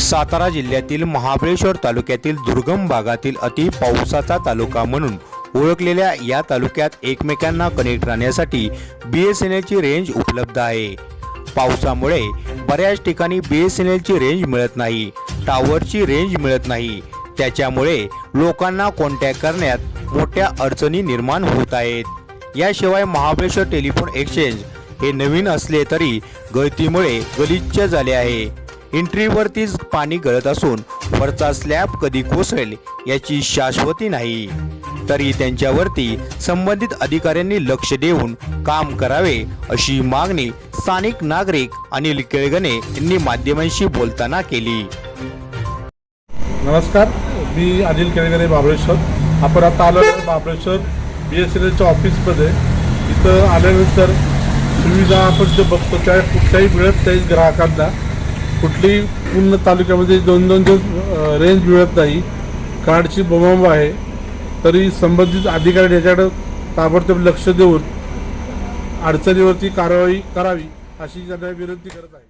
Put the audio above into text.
सातारा जिल्ह्यातील महाबळेश्वर तालुक्यातील दुर्गम भागातील अति पावसाचा तालुका म्हणून ओळखलेल्या या तालुक्यात एकमेकांना कनेक्ट राहण्यासाठी बी एस एन एलची रेंज उपलब्ध आहे. पावसामुळे बऱ्याच ठिकाणी बी एस एन एलची रेंज मिळत नाही टावरची रेंज मिळत नाही. त्याच्यामुळे लोकांना कॉन्टॅक्ट करण्यात मोठ्या अडचणी निर्माण होत आहेत. याशिवाय महाबळेश्वर टेलिफोन एक्सचेंज हे नवीन असले तरी गळतीमुळे गलिच्छ झाले आहे. एंट्रीवरतीच पाणी गळत असून वरचा स्लॅब कधी कोसळेल याची शाश्वती नाही. तरी त्यांच्यावरती संबंधित अधिकाऱ्यांनी लक्ष देऊन काम करावे अशी मागणी स्थानिक नागरिक अनिल केळगणे यांनी माध्यमांशी बोलताना केली. नमस्कार मी अनिल केळगणे महाबळेश्वर. आपण आता आलो महाबळेश्वर बी एस एन एलच्या ऑफिसमध्ये इथं आल्यानंतर सुविधा आपण जे बघतो त्या कुठल्याही मिळत नाही ग्राहकांना. कुठली पूर्ण तालुक्यामध्ये दोन दोन दिवस रेंज मिळत नाही. कार्डची बोमांब आहे. तरी संबंधित अधिकारी याच्याकडे ताबडतोब लक्ष देऊन अडचणीवरती कारवाई करावी अशी त्यांना विनंती करत आहे.